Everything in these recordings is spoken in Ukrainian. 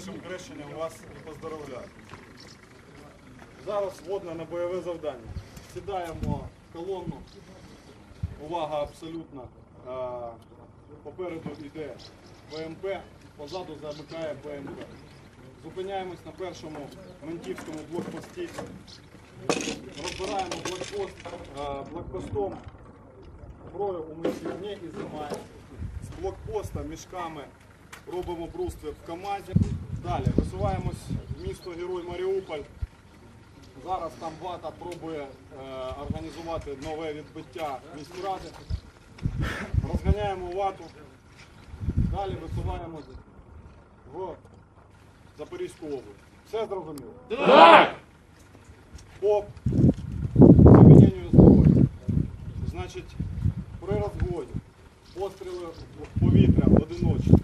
першим хрещенням вас поздоровляю. Зараз вводна на бойове завдання. Сідаємо в колонну. Увага абсолютно. Попереду йде ПМП, позаду замикає ПМП. Зупиняємось на першому ментівському блокпості. Розбираємо блокпост блокпостом. Зброю у мені не ізимаємо. З блокпоста мішками робимо бруствір в КАМАЗі. Далі висуваємось в місто Герой Маріуполь. Зараз там вата пробує е, організувати нове відбиття міськради. Розганяємо вату. Далі висуваємось в Запорізьку область. Все зрозуміло? Так! По заміненню зброї. Значить, при розгоні постріли в повітря одиночні.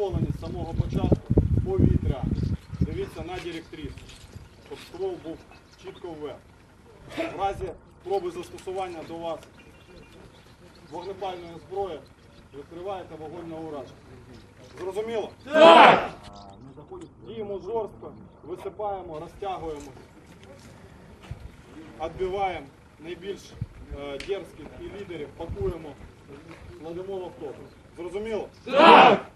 Дозволені з самого початку повітря. Дивіться на директрису, щоб ствол був чітко вверх. В разі спроби застосування до вас вогнепальної зброї відкриваєте вогонь на ураження. Зрозуміло? Так! Діємо жорстко, висипаємо, розтягуємо, відбиваємо найбільш е, дерзких і лідерів, пакуємо, кладемо в автобус. Зрозуміло? Так!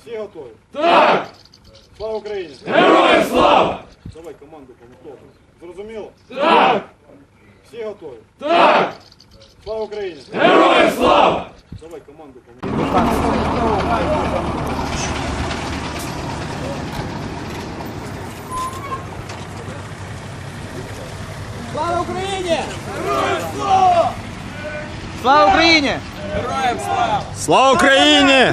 Всі готові? Так! Слава Україні! Героям слава! Давай команду по автобусу. Зрозуміло? Так! Всі готові? Так! Слава Україні! Героям слава! Давай команду по автобусу. Слава Україні! Слава Україні! Героям слава! Слава Україні!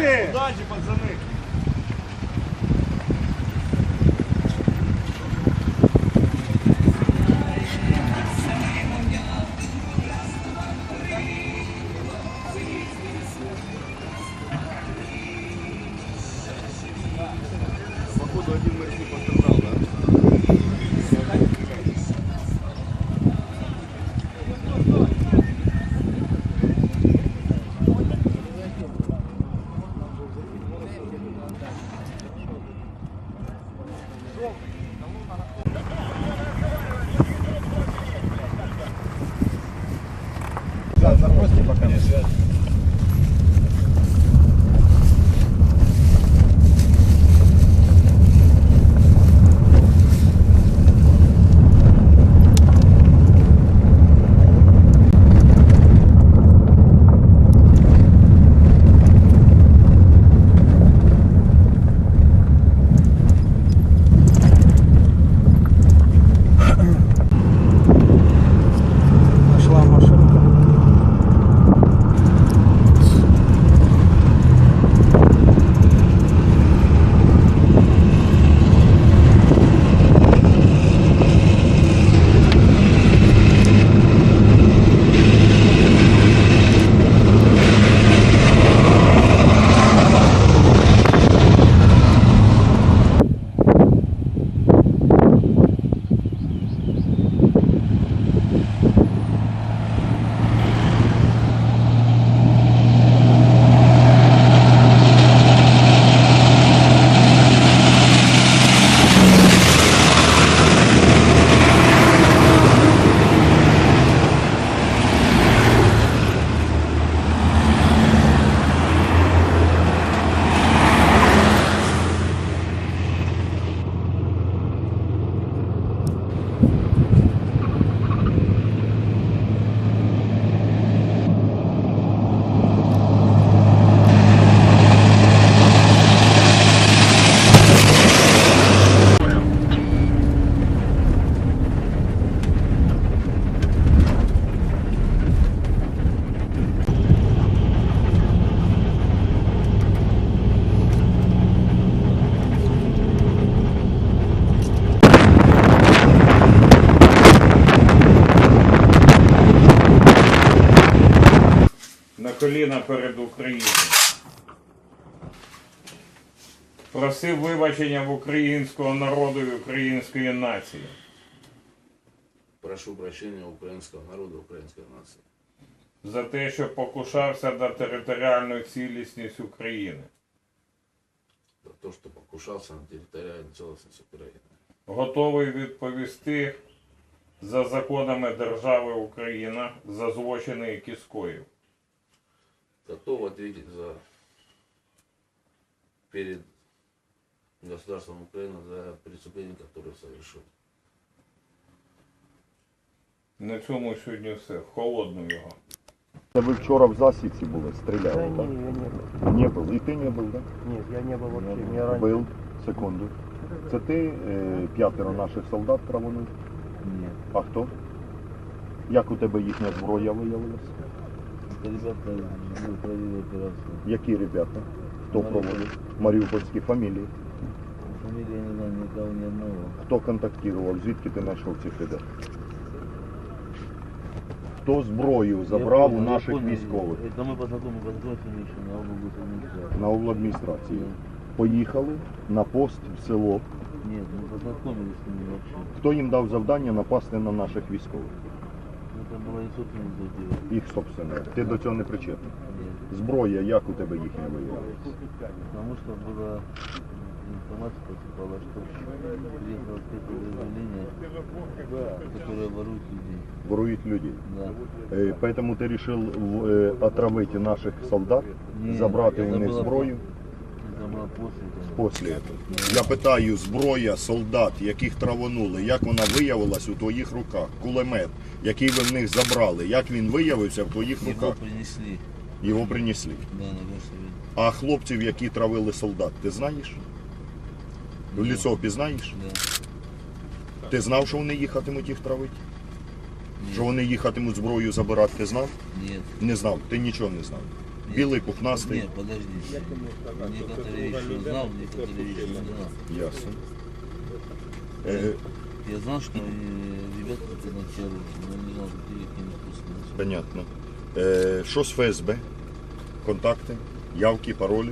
Пошла коліна перед Україною. Просив вибачення в українського народу і української нації. Прошу прощения украинского народа, украинской нации. за те, що покушався на територіальну цілісність України. За то, что покушался на территориальную целостность Украины. Готовий відповісти за законами держави Україна за злочини, які скоїв Готов ответить за перед государством Украины за преступления, которые совершил. На цьому сьогодні все. Холодно його. Це ви вчора в засідці були, стріляли, Да так? не, я не был. Не був. І ти не був, так? Нет, я не был вообще, меня ранили. Бив. Секунду. Це ти е, п'ятеро наших солдат травонув? Нет. А хто? Як у тебе їхня зброя виявилася? Ребята провели операцию. Які ребята? Хто Маріуполь. проводив? Маріупольські фамілії. Фамилия не знаю никого, ни одного. Хто контактував? Звідки ти знайшов цих ребят? Хто зброю забрав у наших військових Это мы познакомились, познакомились еще на область администрации. на обладміністрації? Поїхали на пост в село. Нет, мы познакомились с ними вообще. Хто їм дав завдання напасти на наших військових? Это была не собственная инициатива. Їх собственно. Ти до цього не причетний. Нет. Зброя, як у тебе їхня виявилася? Потому что была информация поступала, что приехало какое-то подразделение, которое ворует людей. Ворують людей. Да. Е, Поэтому ти вирішив е, отравити наших солдат, Ні, забрати це у них було зброю. Это было после этого. Після цього. Я питаю, зброя солдат, яких травонули, як вона виявилась у твоїх руках? Кулемет, який ви в них забрали, як він виявився в твоїх Его руках? принесли, Його принесли. да, на горсовет. А хлопців, які травили солдат, ти знаєш? В лісо впізнаєш? Да. Ти знав, що вони їхатимуть їх травити? Нет. Що вони їхатимуть зброю забирати, ти знав? Нет. Не знав, ти нічого не знав. Білий пухнастий. Нет, подожди. Некоторые вещи знал, некоторые вещи не знал. Ясно. Е, Я знал, что э, ребята это на террор, но не знал, какие их не пустили. понятно. Е, що з ФСБ? Контакти, явки, паролі,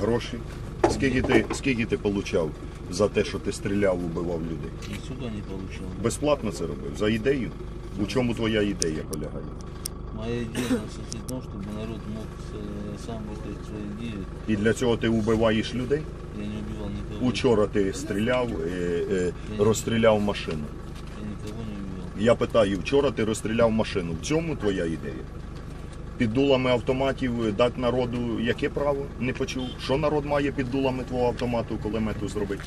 гроші. Скільки ти, скільки ти получав за те, що ти стріляв, убивав людей? Ничего не получал. Безплатно це робив? За ідею? У чому твоя ідея полягає? Моя идея состоит в том, чтобы народ мог э, сам высказать свои идеи. І для цього ти вбиваєш людей? Я не убивал никого. Учора ти стріляв, е, е, розстріляв машину. Я никого не убивал. Я питаю, вчора ти розстріляв машину. В цьому твоя ідея? Під дулами автоматів дати народу яке право? Не почув. Що народ має під дулами твого автомату, кулемету зробити?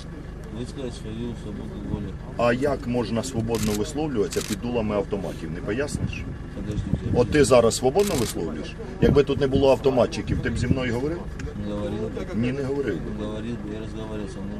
Высказать свою свободу воли. А як можна свободно висловлюватися під дулами автоматів? Не поясниш? От ти зараз свободно висловлюєш? Якби тут не було автоматчиків, ти б зі мною говорив? Говорил, Ні, не говорив. би. говорил, я со мной.